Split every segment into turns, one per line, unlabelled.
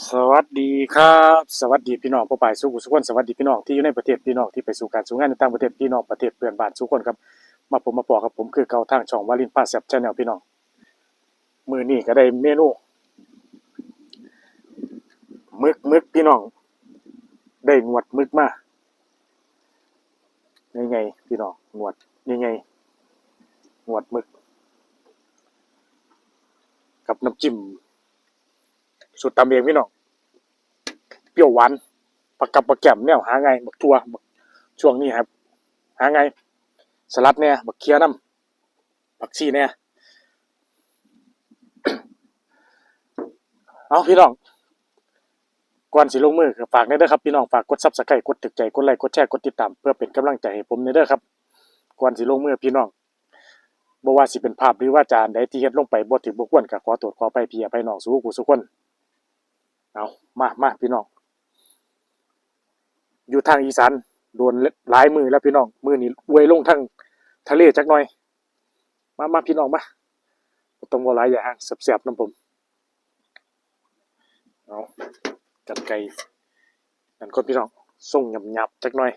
สวัสดีครับ สวัสดีพี่น้องผู้ป่ายสุขุสุขคนสวัสดีพี่น้องที่อยู่ในประเทศพี่น้องที่ไปสู่การสู่งานในต่างประเทศพี่น้องประเทศเพื่อนบ้านสุขคนครับ มาผมมาปอกครับผมคือเกาทางช่องวาลินพาแซบชาแนลพี่น้องมือนี้ก็ได้เมนูมึกมึกพี่น้อง ได้หนวดมึกมายังไงพี่น้องหนวดยังไงหนวดมึก กับน้ำจิ้ม สุดตามเองพี่น้องเปรี้ยวหวานผักกับผักแก้มเนี่ยหาไงบักทัวบักช่วงนี้ครับ หาไงสลัดเนี่ยบักเคียน้ำผักชีเนี่ยเอาพี่น้องก่อนสิลงมือก็ฝากในเด้อครับพี่น้องฝากกดซับสไครต์กดติดใจกดไลค์กดแชร์กดติดตามเพื่อเป็นกำลังใจให้ผมในเด้อครับก่อนสิลงมือพี่น้องบ่ว่าสิเป็นภาพหรือว่าจานใดที่เฮ็ดลงไปบ่ถือบ่ควรก็ขอโทษขออภัยพี่อภัยน้องสู่กูสุกคน เอามามาพี่น้อง อยู่ทางอีสานโดนหลายมือแล้วพี่น้อง มือนี้อวยลงทางทะเลจักหน่อย มามาพี่น้องมาต้องบ่หลายอย่างแซ่บๆนํผมเอากันไก่นั่นคนพี่น้องส่งหยับๆจักหน่อย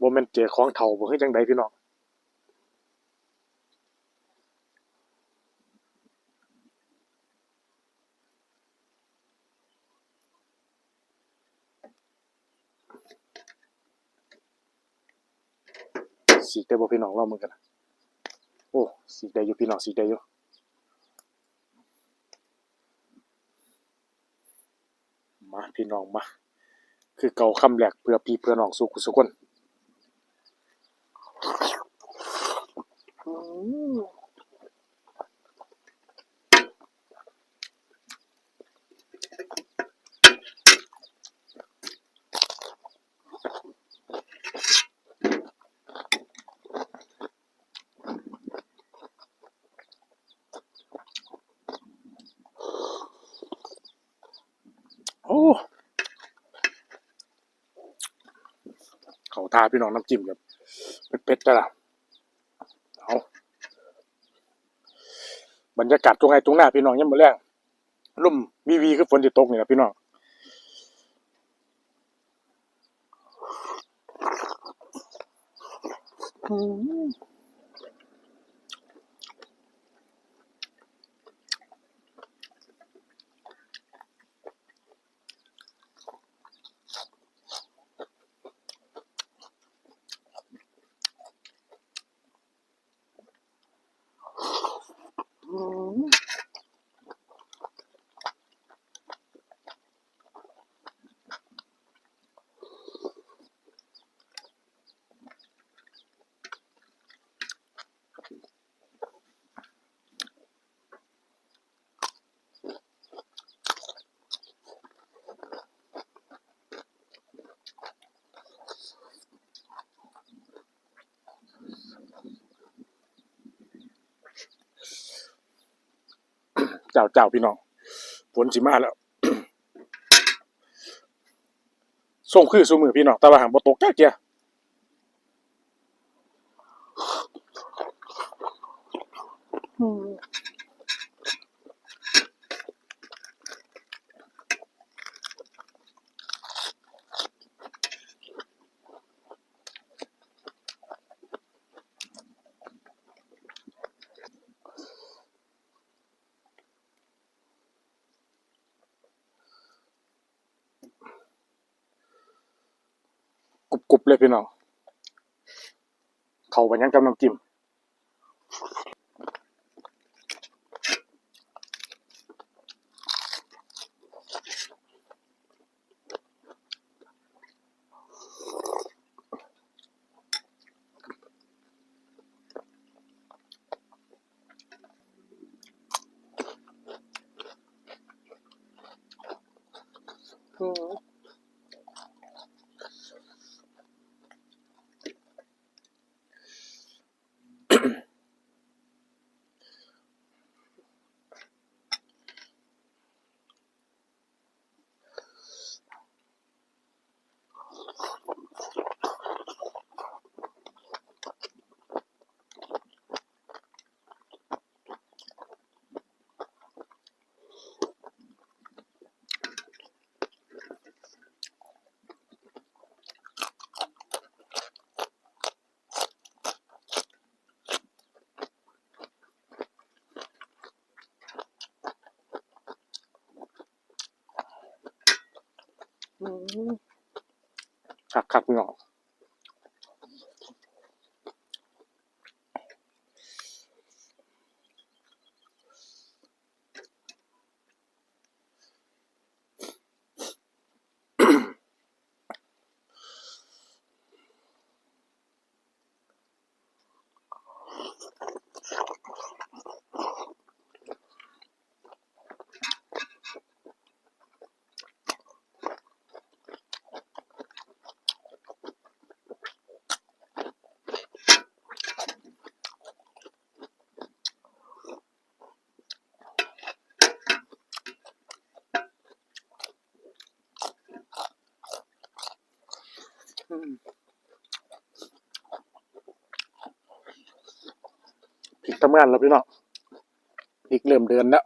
บ่แม่นเจอของเฒ่าบ่คือจังใดพี่น้อง สีกได้บ่พี่น้องเล่ามึงกันโอ้สีกได้อยู่พี่น้องสีกได้อยู่มาพี่น้องมา คือเก่าคำแหลกเพื่อพี่เพื่อน้องสุขสุคนอืม โอ้เขาทาพี่น้องน้ำจิ้มแบบเผ็ดๆจ้ะล่ะเอาบรรยากาศตรงไงตรงหน้าพี่น้องยังมือแรงร่มวีวีคือฝนที่ตกนี่นะพี่น้องอืม เจ้าเจ้าพี่น้องฝนสิมาแล้วส่งคือสูมือพี่น้องแต่ว่าหางบ่ตกแก่เจีย กรุบๆเลยพี่น้อง เข้าไปยังกำลังจิ้ม คักคั ทำงานแล้วพี่น้องพริกเริ่มเดินแล้ว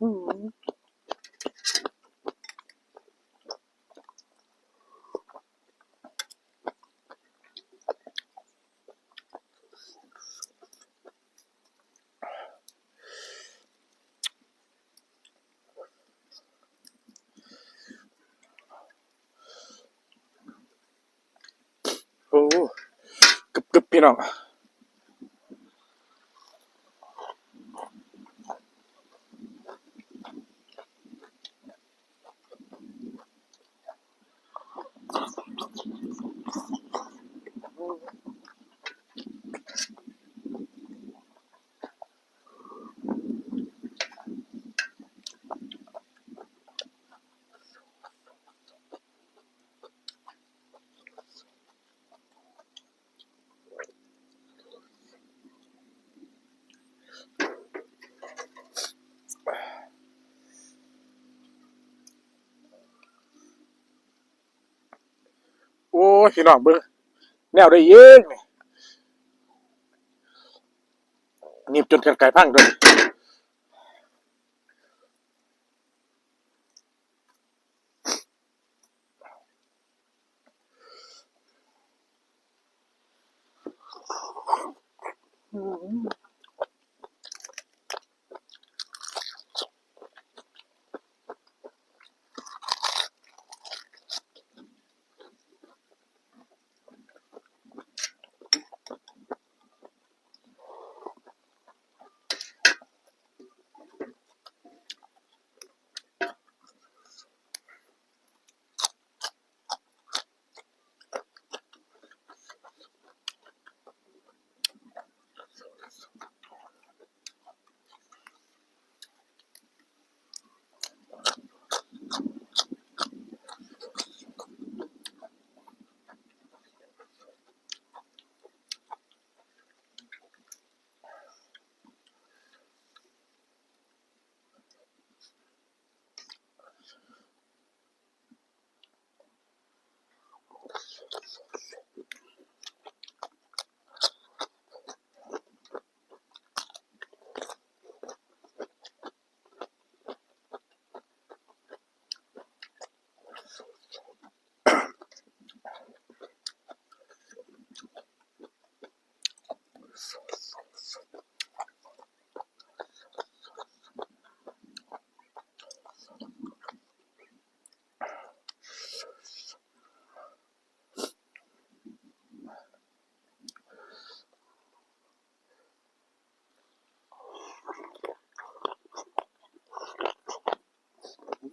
อืมโอ้กึ ยพี่น้องเบิ่งแนวได้เยอะนี่หนีบจนกันไก่พังด้วย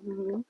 อื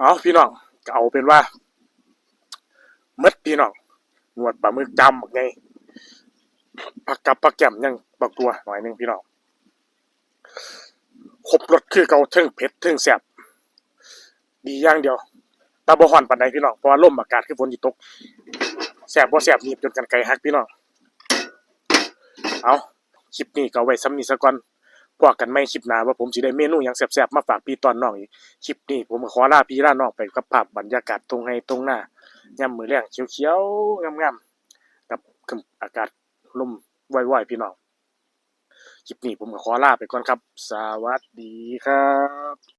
เอาพี่น้องก็เอาเป็นว่าหมดพี่น้องหนวดปลาหมึกจำบักไงผักกับผักแก้มยังบักตัวหน่อยหนึงพี่น้องครบรสคือเก่าเทิงเผ็ดเทิงแซ่บดีอย่างเดียวตาบ่ฮ้อนปานใดพี่น้องเพราะว่าลมอากาศคือฝนสิตกแซ่บบ่แซ่บนี่จนกันไกลฮักพี่น้องเอาคลิปนี้ก็ไว้ซ้ำนี้ซะก่อน พวกกันไม่คลิปหน้าว่าผมสิได้เมนูอยังแซ่บๆมาฝากพี่ตอนน้องอีกคลิปนี้ผมขอลาพี่ลาน้องไปกับภาพบรรยากาศตรงไห้ตรงหน้าย่ำมือแลงเขียวๆงามๆกับอากาศลมว่อยๆพี่น้องคลิปนี้ผมก็ขอลาไปก่อนครับ สวัสดีครับ